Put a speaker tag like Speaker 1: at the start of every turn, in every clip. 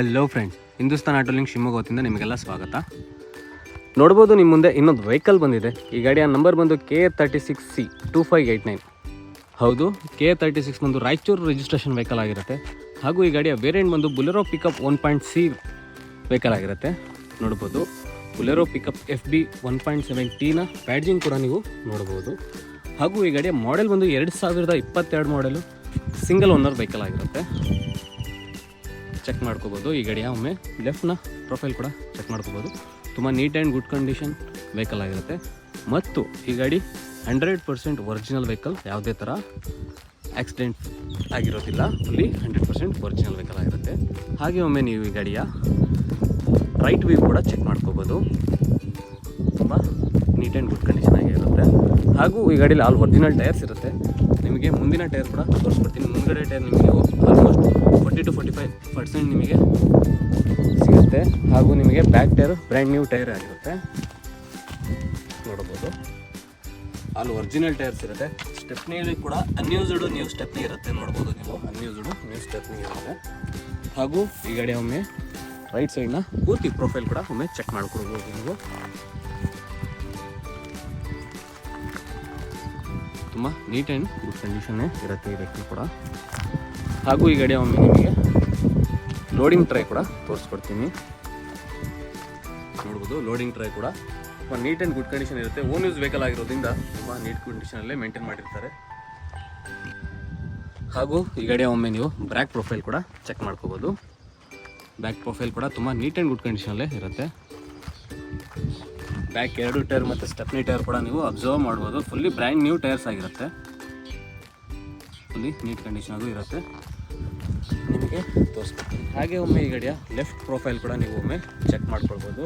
Speaker 1: Hello friends Hindustan ಆಟೋಲಿಂಗ್ ಶಿವಮೊಗ್ಗ ವತಿಯಿಂದ ನಿಮಗೆಲ್ಲ ಸ್ವಾಗತ. ನೋಡ್ಬೋದು ನಿಮ್ಮ ಮುಂದೆ ಇನ್ನೊಂದು ವೆಹಿಕಲ್ ಬಂದಿದೆ. ಈ ಗಾಡಿಯ ನಂಬರ್ ಬಂದು K thirty six C two five eight nine ಹೌದು ಕೆ ತರ್ಟಿ ಸಿಕ್ಸ್ ಬಂದು ರಾಯಚೂರು ರಿಜಿಸ್ಟ್ರೇಷನ್ ವೆಹಿಕಲ್ ಆಗಿರುತ್ತೆ. ಹಾಗೂ ಈ ಗಾಡಿಯ ವೇರಿಯಂಟ್ ಬಂದು Bolero pickup one point C vehicle ಆಗಿರುತ್ತೆ. ನೋಡ್ಬೋದು Bolero pickup F B one point seven ಟಿನ ಪ್ಯಾಡ್ಜಿಂಗ್ ಕೂಡ ನೀವು ನೋಡ್ಬೋದು. ಹಾಗೂ ಈ ಗಾಡಿಯ ಮಾಡೆಲ್ ಬಂದು ಎರಡು ಸಾವಿರದ ಇಪ್ಪತ್ತೆರಡು ಮಾಡೆಲು ಸಿಂಗಲ್ ಓನರ್ ವೆಹಿಕಲ್ ಆಗಿರುತ್ತೆ. ಚೆಕ್ ಮಾಡ್ಕೋಬೋದು. ಈ ಗಾಡಿಯ ಒಮ್ಮೆ ಲೆಫ್ಟ್ನ ಪ್ರೊಫೈಲ್ ಕೂಡ ಚೆಕ್ ಮಾಡ್ಕೋಬೋದು. ತುಂಬ neat and good condition vehicle ಆಗಿರುತ್ತೆ. ಮತ್ತು ಈ ಗಾಡಿ ಹಂಡ್ರೆಡ್ ಪರ್ಸೆಂಟ್ ಒರಿಜಿನಲ್ ವೆಹಿಕಲ್ ಯಾವುದೇ ಥರ ಆಕ್ಸಿಡೆಂಟ್ ಆಗಿರೋದಿಲ್ಲ. Fully hundred percent original vehicle ಆಗಿರುತ್ತೆ. ಹಾಗೆ ಒಮ್ಮೆ ನೀವು ಈ ಗಾಡಿಯ ರೈಟ್ ವ್ಯೂ ಕೂಡ ಚೆಕ್ ಮಾಡ್ಕೋಬೋದು. ತುಂಬ ನೀಟ್ ಆ್ಯಂಡ್ ಗುಡ್ ಕಂಡೀಷನ್ ಆಗಿರುತ್ತೆ. ಹಾಗೂ ಈ ಗಾಡೀಲಿ ಆಲ್ ಒರಿಜಿನಲ್ ಟೈರ್ಸ್ ಇರುತ್ತೆ. ನಿಮಗೆ ಮುಂದಿನ ಟೈರ್ ಕೂಡ ತೋರಿಸ್ಕೊಡ್ತೀನಿ. ಮುಂದಿನ ಟೈರ್ ನಿಮಗೆ ಆಲ್ಮೋಸ್ಟ್ ಫೋರ್ಟಿ ಟು ಹಾಗೂ ನಿಮಗೆ back tyre, brand new tyre ಆಗಿರುತ್ತೆ. ನೋಡ್ಬೋದು. ಅಲ್ಲಿ ಒರಿಜಿನಲ್ ಟೈರ್ಸ್ ಇರುತ್ತೆ. ಸ್ಟೆಪ್ನಿಯಲ್ಲಿ ಕೂಡ ಅನ್ಯೂಸ್ಡ್ ನ್ಯೂ ಸ್ಟೆಪ್ನಿ ಇರುತ್ತೆ. ನೋಡ್ಬೋದು ನೀವು. ಅನ್ಯೂಸ್ಡ್ ನ್ಯೂ ಸ್ಟೆಪ್ನಿ ಇರುತ್ತೆ. ಹಾಗೂ ಈ ಗಾಡಿ ಒಮ್ಮೆ ರೈಟ್ ಸೈಡ್ನ ಪೂರ್ತಿ ಪ್ರೊಫೈಲ್ ಕೂಡ ಒಮ್ಮೆ ಚೆಕ್ ಮಾಡ್ಕೊಡ್ಬೋದು ನೀವು. ತುಂಬ ನೀಟ್ ಆ್ಯಂಡ್ ಗುಡ್ ಕಂಡೀಷನ್ನೇ ಇರುತ್ತೆ ವೆಹಿಕಲ್ ಕೂಡ. ಹಾಗೂ ಈ ಗಾಡಿ ಒಮ್ಮೆ ನಿಮಗೆ ಲೋಡಿಂಗ್ ಟ್ರೈ ಕೂಡ ತೋರಿಸ್ಕೊಡ್ತೀನಿ. ನೋಡ್ಬೋದು. ಲೋಡಿಂಗ್ ಟ್ರೈ ಕೂಡ. ತುಂಬ ನೀಟ್ ಆ್ಯಂಡ್ ಗುಡ್ ಕಂಡೀಷನ್ ಇರುತ್ತೆ. ಓನ್ ಯೂಸ್ ವೆಹಿಕಲ್ ಆಗಿರೋದ್ರಿಂದ ತುಂಬ ನೀಟ್ ಕಂಡೀಷನಲ್ಲೇ ಮೇಂಟೈನ್ ಮಾಡಿರ್ತಾರೆ. ಹಾಗೂ ಈ ಗಾಡಿಯ ಒಮ್ಮೆ ನೀವು ಬ್ಯಾಕ್ ಪ್ರೊಫೈಲ್ ಕೂಡ ಚೆಕ್ ಮಾಡ್ಕೋಬೋದು. ಬ್ಯಾಕ್ ಪ್ರೊಫೈಲ್ ಕೂಡ ತುಂಬ ನೀಟ್ ಆ್ಯಂಡ್ ಗುಡ್ ಕಂಡೀಷನಲ್ಲೇ ಇರುತ್ತೆ. ಬ್ಯಾಕ್ ಎರಡು ಟೈರ್ ಮತ್ತು ಸ್ಟೆಪ್ನಿ ಟೈರ್ ಕೂಡ ನೀವು ಅಬ್ಸರ್ವ್ ಮಾಡ್ಬೋದು. ಫುಲ್ಲಿ ಬ್ರ್ಯಾಂಡ್ ನ್ಯೂ ಟೈರ್ಸ್ ಆಗಿರುತ್ತೆ. ಫುಲ್ಲಿ ನೀಟ್ ಕಂಡೀಷನಾಗೂ ಇರುತ್ತೆ. ನಿಮಗೆ ತೋರಿಸ್ಕೊಡ್ತೀನಿ ಹಾಗೆ ಒಮ್ಮೆ ಈ ಗಾಡಿಯ ಲೆಫ್ಟ್ ಪ್ರೊಫೈಲ್ ಕೂಡ ನೀವು ಒಮ್ಮೆ ಚೆಕ್ ಮಾಡ್ಕೊಳ್ಬೋದು.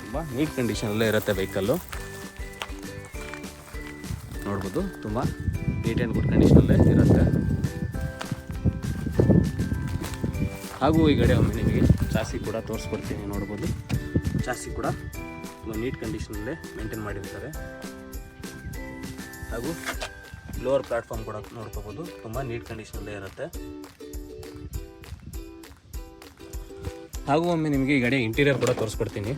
Speaker 1: ತುಂಬ ನೀಟ್ ಕಂಡೀಷನಲ್ಲೇ ಇರುತ್ತೆ ವೆಹಿಕಲ್ಲು ನೋಡ್ಬೋದು, ತುಂಬ ನೀಟ್ ಆ್ಯಂಡ್ ಗುಡ್ ಕಂಡೀಷನಲ್ಲೇ ಇರುತ್ತೆ. ಹಾಗೂ ಈ ಗಾಡಿ ಒಮ್ಮೆ ನಿಮಗೆ ಚಾಸಿ ಕೂಡ ತೋರಿಸ್ಕೊಡ್ತೀನಿ, ನೋಡ್ಬೋದು. ಚಾಸಿ ಕೂಡ ತುಂಬ ನೀಟ್ ಕಂಡೀಷನಲ್ಲೇ ಮೇಂಟೈನ್ ಮಾಡಿರ್ತಾರೆ. ಹಾಗೂ ಲೋವರ್ ಪ್ಲಾಟ್ಫಾರ್ಮ್ ಕೂಡ ನೋಡ್ಕೋಬೋದು, ತುಂಬ ನೀಟ್ ಕಂಡೀಷನಲ್ಲೇ ಇರುತ್ತೆ. ಹಾಗೂ ಒಮ್ಮೆ ನಿಮಗೆ ಈ ಗಾಡಿಯ ಇಂಟೀರಿಯರ್ ಕೂಡ ತೋರಿಸ್ಕೊಡ್ತೀನಿ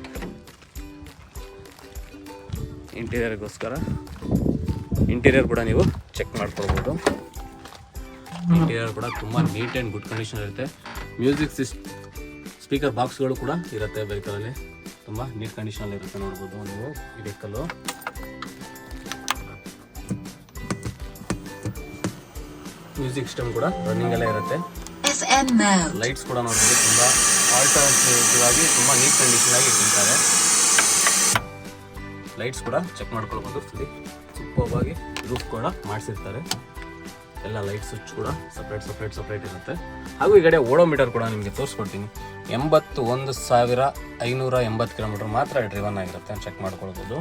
Speaker 1: ಇಂಟೀರಿಯರ್ಗೋಸ್ಕರ ಇಂಟೀರಿಯರ್ ಕೂಡ ನೀವು ಚೆಕ್ ಮಾಡ್ಕೊಳ್ಬೋದು. ಇಂಟೀರಿಯರ್ ಕೂಡ ತುಂಬ ನೀಟ್ ಆ್ಯಂಡ್ ಗುಡ್ ಕಂಡೀಷನ್ ಇರುತ್ತೆ. ಮ್ಯೂಸಿಕ್ ಸಿಸ್ ಸ್ಪೀಕರ್ ಬಾಕ್ಸ್ಗಳು ಕೂಡ ಇರುತ್ತೆ ಬೈಕಲ್ಲಿ ತುಂಬ ನೀಟ್ ಕಂಡೀಷನಲ್ಲಿ ಇರುತ್ತೆ ನೋಡ್ಬೋದು ನೀವು ಈ ವೆಹಿಕಲ್ಲು. ಮ್ಯೂಸಿಕ್ ಸಿಸ್ಟಮ್ ಕೂಡ ರನ್ನಿಂಗಲ್ಲೇ ಇರುತ್ತೆ.
Speaker 2: FM mode.
Speaker 1: ಲೈಟ್ಸ್ ಕೂಡ ನೋಡ್ಬೋದು ತುಂಬ ಆಲ್ಟರ್ನೇಟಿವ್ ಆಗಿ ತುಂಬ ನೀಟ್ ಕಂಡೀಷನ್ ಆಗಿ ಇಟ್ಟಿರ್ತಾರೆ. ಲೈಟ್ಸ್ ಕೂಡ ಚೆಕ್ ಮಾಡ್ಕೊಳ್ಬೋದು ಫುಲ್ಲಿ ಸೂಪರ್ವಾಗಿ ರೂಫ್ ಕೂಡ ಮಾಡಿಸಿರ್ತಾರೆ. ಎಲ್ಲ ಲೈಟ್ ಸ್ವಿಚ್ ಕೂಡ ಸಪ್ರೇಟ್ ಸಪ್ರೇಟ್ ಸಪ್ರೇಟ್ ಇರುತ್ತೆ. ಹಾಗೂ ಈ ಕಡೆ ಓಡೋಮೀಟರ್ ಕೂಡ ನಿಮಗೆ ತೋರಿಸ್ಕೊಡ್ತೀನಿ. ಎಂಬತ್ತು ಒಂದು ಸಾವಿರ ಐನೂರ ಎಂಬತ್ತು ಕಿಲೋಮೀಟರ್ ಮಾತ್ರ ಡ್ರಿವನ್ ಆಗಿರುತ್ತೆ ಚೆಕ್ ಮಾಡ್ಕೊಳ್ಬೋದು.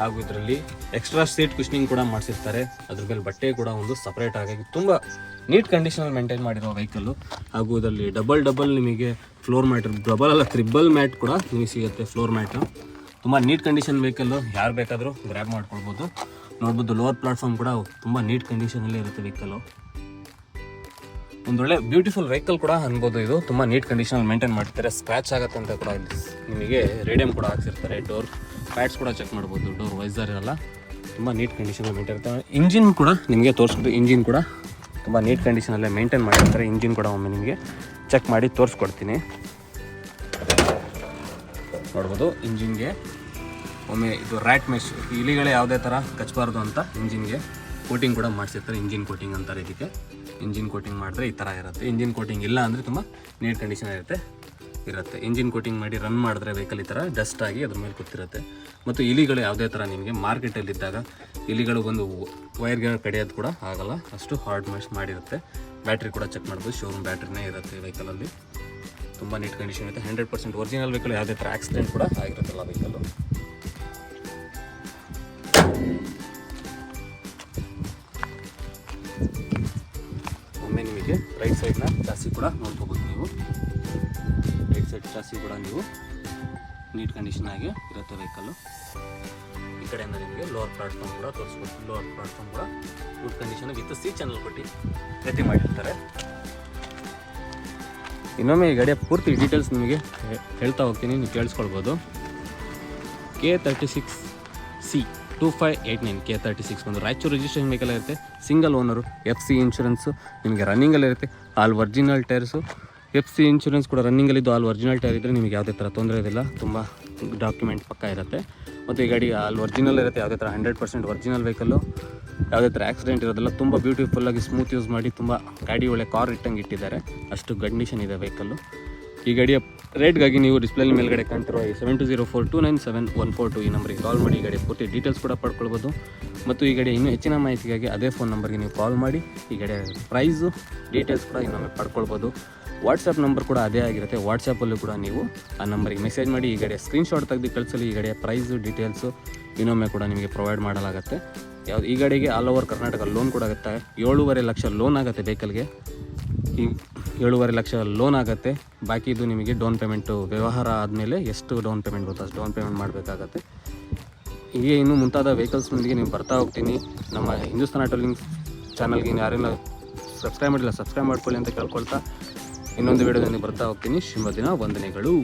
Speaker 1: ಹಾಗೂ ಇದರಲ್ಲಿ ಎಕ್ಸ್ಟ್ರಾ ಸೀಟ್ ಕುಷ್ನಿಂಗ್ ಕೂಡ ಮಾಡಿಸಿರ್ತಾರೆ. ಅದ್ರ ಮೇಲೆ ಬಟ್ಟೆ ಕೂಡ ಒಂದು ಸಪ್ರೇಟ್ ಆಗಿ ತುಂಬ ನೀಟ್ ಕಂಡೀಷನಲ್ಲಿ ಮೇಂಟೈನ್ ಮಾಡಿರುವ ವೆಹಿಕಲ್ಲು ಹಾಗೂ ಇದರಲ್ಲಿ ಡಬಲ್ ಡಬಲ್ ನಿಮಗೆ ಫ್ಲೋರ್ ಮ್ಯಾಟ್ ಡಬಲ್ ಅಲ್ಲ ತ್ರಿಬಲ್ ಮ್ಯಾಟ್ ಕೂಡ ನಿಮಗೆ ಸಿಗುತ್ತೆ ಫ್ಲೋರ್ ಮ್ಯಾಟ್ ತುಂಬ ನೀಟ್ ಕಂಡೀಷನ್ ವೆಹಿಕಲ್ಲು ಯಾರು ಬೇಕಾದರೂ ಗ್ರ್ಯಾಬ್ ಮಾಡ್ಕೊಳ್ಬೋದು. ನೋಡ್ಬೋದು ಲೋವರ್ ಪ್ಲಾಟ್ಫಾರ್ಮ್ ಕೂಡ ತುಂಬ ನೀಟ್ ಕಂಡೀಷನಲ್ಲೇ ಇರುತ್ತೆ ವೆಹಿಕಲ್ಲು ಒಂದೊಳ್ಳೆ ಬ್ಯೂಟಿಫುಲ್ ವೆಹಿಕಲ್ ಕೂಡ ಅನ್ಬೋದು ಇದು. ತುಂಬ ನೀಟ್ ಕಂಡೀಷನಲ್ಲಿ ಮೇಂಟೈನ್ ಮಾಡ್ತಾರೆ ಸ್ಕ್ರ್ಯಾಚ್ ಆಗುತ್ತೆ ಅಂತ ಕೂಡ ನಿಮಗೆ ರೇಡಿಯಂ ಕೂಡ ಹಾಕ್ಸಿರ್ತಾರೆ. ಡೋರ್ ಪ್ಯಾಡ್ಸ್ ಕೂಡ ಚೆಕ್ ಮಾಡ್ಬೋದು ಡೋರ್ ವೈಸರ್ ಇರಲ್ಲ. ತುಂಬ ನೀಟ್ ಕಂಡೀಷನಲ್ಲಿ ಮೇಂಟೈನ್ ಇರುತ್ತೆ ಇಂಜಿನ್ ಕೂಡ ನಿಮಗೆ ತೋರಿಸ್ಬೋದು ಇಂಜಿನ್ ಕೂಡ ತುಂಬ ನೀಟ್ ಕಂಡೀಷನಲ್ಲೇ ಮೇಂಟೈನ್ ಮಾಡಿರ್ತಾರೆ. ಇಂಜಿನ್ ಕೂಡ ಒಮ್ಮೆ ನಿಮಗೆ ಚೆಕ್ ಮಾಡಿ ತೋರಿಸ್ಕೊಡ್ತೀನಿ. ನೋಡ್ಬೋದು ಇಂಜಿನ್ಗೆ ಒಮ್ಮೆ ಇದು ರ್ಯಾಟ್ ಮೆಶ್ ಇಲಿಗಳೇ ಯಾವುದೇ ಥರ ಕಚ್ಚಬಾರ್ದು ಅಂತ ಇಂಜಿನ್ಗೆ ಕೋಟಿಂಗ್ ಕೂಡ ಮಾಡಿಸಿರ್ತಾರೆ. ಇಂಜಿನ್ ಕೋಟಿಂಗ್ ಅಂತಾರೆ ಇದಕ್ಕೆ. ಇಂಜಿನ್ ಕೋಟಿಂಗ್ ಮಾಡಿದ್ರೆ ಈ ಥರ ಇರುತ್ತೆ. ಇಂಜಿನ್ ಕೋಟಿಂಗ್ ಇಲ್ಲ ಅಂದರೆ ತುಂಬ ನೀಟ್ ಕಂಡೀಷನ್ ಇರುತ್ತೆ. ಇರುತ್ತೆ ಇಂಜಿನ್ ಕೋಟಿಂಗ್ ಮಾಡಿ ರನ್ ಮಾಡಿದ್ರೆ ವೆಹಿಕಲ್ ಈ ಥರ ಡಸ್ಟ್ ಆಗಿ ಅದ್ರ ಮೇಲೆ ಕೂತಿರುತ್ತೆ. ಮತ್ತು ಇಲಿಗಳು ಯಾವುದೇ ಥರ ನಿಮಗೆ ಮಾರ್ಕೆಟಲ್ಲಿದ್ದಾಗ ಇಲಿಗಳು ಬಂದು ವೈರ್ಗಳು ಕಡಿಯೋದು ಕೂಡ ಆಗಲ್ಲ. ಅಷ್ಟು ಹಾರ್ಡ್ ಮೆಶ್ ಮಾಡಿರುತ್ತೆ. ಬ್ಯಾಟ್ರಿ ಕೂಡ ಚೆಕ್ ಮಾಡ್ಬೋದು. ಶೋರೂಮ್ ಬ್ಯಾಟ್ರಿನೇ ಇರುತ್ತೆ ವೆಹಿಕಲಲ್ಲಿ ತುಂಬ ನೀಟ್ ಕಂಡೀಷನ್ ಇರುತ್ತೆ. ಹಂಡ್ರೆಡ್ ಪರ್ಸೆಂಟ್ ಒರಿಜಿನಲ್ ವೆಹಿಕಲ್ ಯಾವುದೇ ಥರ ಆಕ್ಸಿಡೆಂಟ್ ಕೂಡ ಆಗಿರುತ್ತಲ್ಲ ವೆಹಿಕಲ್ಲು ಒಮ್ಮೆ ನಿಮಗೆ ರೈಟ್ ಸೈಡ್ನ ಜಾಸ್ತಿ ಕೂಡ ನೋಡ್ಕೋಬೋದು ನೀವು. ಸೈಡ್ ಚಾಸಿ ಕೂಡ ನೀವು ನೀಟ್ ಕಂಡೀಷನ್ ಆಗಿ ಇರುತ್ತೆ ವೆಹಿಕಲ್ಲು ಈ ಕಡೆಯಿಂದ ನಿಮಗೆ ಲೋವರ್ ಪ್ಲಾಟ್ಫಾರ್ಮ್ ಕೂಡ ತೋರಿಸ್ಬೋದು ಲೋವರ್ ಪ್ಲಾಟ್ಫಾರ್ಮ್ ಕೂಡ good condition with C channel ಕೊಟ್ಟು ಗತಿ ಮಾಡಿರ್ತಾರೆ. ಇನ್ನೊಮ್ಮೆ ಈ ಗಾಡಿಯ ಪೂರ್ತಿ ಡೀಟೇಲ್ಸ್ ನಿಮಗೆ ಹೇಳ್ತಾ ಹೋಗ್ತೀನಿ, ನೀವು ಕೇಳಿಸ್ಕೊಳ್ಬೋದು. K thirty six C two five eight nine K thirty six ಒಂದು ರಾಯಚೂರು ರಿಜಿಸ್ಟ್ರೇಷನ್ ವೆಹಿಕಲ್ ಇರುತ್ತೆ. Single owner F C insurance ನಿಮಗೆ ರನ್ನಿಂಗಲ್ಲಿರುತ್ತೆ all original tyres F C insurance ಕೂಡ ರನ್ನಿಂಗಲ್ಲಿದ್ದು ಆಲ್ ಒರಿಜಿನಲ್ ಟೈರ್ ಇದ್ದರೆ ನಿಮಗೆ ಯಾವುದೇ ಥರ ತೊಂದರೆ ಇರೋದಿಲ್ಲ ತುಂಬ ಡಾಕ್ಯುಮೆಂಟ್ ಪಕ್ಕ ಇರುತ್ತೆ. ಮತ್ತು ಈ ಗಾಡಿ ಆಲ್ ಒರಿಜಿನಲ್ ಇರುತ್ತೆ, ಯಾವುದೇ ಥರ ಹಂಡ್ರೆಡ್ ಪರ್ಸೆಂಟ್ ಒರಿಜಿನಲ್ ವೆಹಿಕಲ್ಲು ಯಾವುದೇ ಥರ ಆಕ್ಸಿಡೆಂಟ್ ಇರೋದಿಲ್ಲ ತುಂಬ ಬ್ಯೂಟಿಫುಲ್ಲಾಗಿ ಸ್ಮೂತ್ ಯೂಸ್ ಮಾಡಿ ತುಂಬ ಗಾಡಿ ಒಳ್ಳೆ ಕಾರ್ ಇಟ್ಟಂಗೆ ಇಟ್ಟಿದ್ದಾರೆ. ಅಷ್ಟು ಕಂಡೀಷನ್ ಇದೆ ವೆಹಿಕಲ್ಲು ಈ ಗಾಡಿಯ ರೇಟ್ಗಾಗಿ ನೀವು ಡಿಸ್ಪ್ಲೇ ಮೇಲ್ಗಡೆ ಕಾಣ್ತಿರುವ ಈ seven two zero four two nine seven one four two ಈ ನಂಬರಿಗೆ ಕಾಲ್ ಮಾಡಿ, ಈ ಕಡೆ ಪೂರ್ತಿ ಡೀಟೇಲ್ಸ್ ಕೂಡ ಪಡ್ಕೊಳ್ಬೋದು. ಮತ್ತು ಈ ಕಡೆ ಇನ್ನೂ ಹೆಚ್ಚಿನ ಮಾಹಿತಿಗಾಗಿ ಅದೇ ಫೋನ್ ನಂಬರ್ಗೆ ನೀವು ಕಾಲ್ ಮಾಡಿ, ಈ ಕಡೆ ಪ್ರೈಸು ಡೀಟೇಲ್ಸ್ ಕೂಡ ಇನ್ನೊಮ್ಮೆ ಪಡ್ಕೊಳ್ಬೋದು. ವಾಟ್ಸಪ್ ನಂಬರ್ ಕೂಡ ಅದೇ ಆಗಿರುತ್ತೆ. ವಾಟ್ಸಪ್ಪಲ್ಲೂ ಕೂಡ ನೀವು ಆ ನಂಬರಿಗೆ ಮೆಸೇಜ್ ಮಾಡಿ, ಈ ಕಡೆ ಸ್ಕ್ರೀನ್ಶಾಟ್ ತೆಗೆದು ಕಳಿಸಲು ಈ ಕಡೆ ಪ್ರೈಸು ಡೀಟೇಲ್ಸು ಇನ್ನೊಮ್ಮೆ ಕೂಡ ನಿಮಗೆ ಪ್ರೊವೈಡ್ ಮಾಡಲಾಗುತ್ತೆ. ಯಾವ್ದು ಈ ಗಾಡಿಗೆ ಆಲ್ ಓವರ್ ಕರ್ನಾಟಕ ಲೋನ್ ಕೂಡ ಆಗುತ್ತೆ. ಏಳೂವರೆ ಲಕ್ಷ ಲೋನ್ ಆಗುತ್ತೆ ವೆಹಿಕಲ್ಗೆ ಈ ಏಳುವರೆ ಲಕ್ಷ ಲೋನ್ ಆಗುತ್ತೆ. ಬಾಕಿ ಇದು ನಿಮಗೆ ಡೌನ್ ಪೇಮೆಂಟು ವ್ಯವಹಾರ ಆದಮೇಲೆ ಎಷ್ಟು ಡೌನ್ ಪೇಮೆಂಟ್ ಅಷ್ಟು ಡೌನ್ ಪೇಮೆಂಟ್ ಮಾಡಬೇಕಾಗತ್ತೆ. ಹೀಗೆ ಇನ್ನೂ ಮುಂತಾದ ವೆಹಿಕಲ್ಸ್ನೊಂದಿಗೆ ನೀವು ಬರ್ತಾ ಹೋಗ್ತೀನಿ. ನಮ್ಮ ಹಿಂದೂಸ್ತಾನ ಆಟೋಲಿಂಗ್ ಚಾನಲ್ಗೆ ಯಾರೆಲ್ಲ ಸಬ್ಸ್ಕ್ರೈಬ್ ಮಾಡಿಲ್ಲ ಸಬ್ಸ್ಕ್ರೈಬ್ ಮಾಡ್ಕೊಳ್ಳಿ ಅಂತ ಕೇಳ್ಕೊಳ್ತಾ. ಇನ್ನೊಂದು ವಿಡಿಯೋದಲ್ಲಿ ಬರ್ತಾ ಹೋಗ್ತೀನಿ. ಶುಭ ದಿನ ವಂದನೆಗಳು.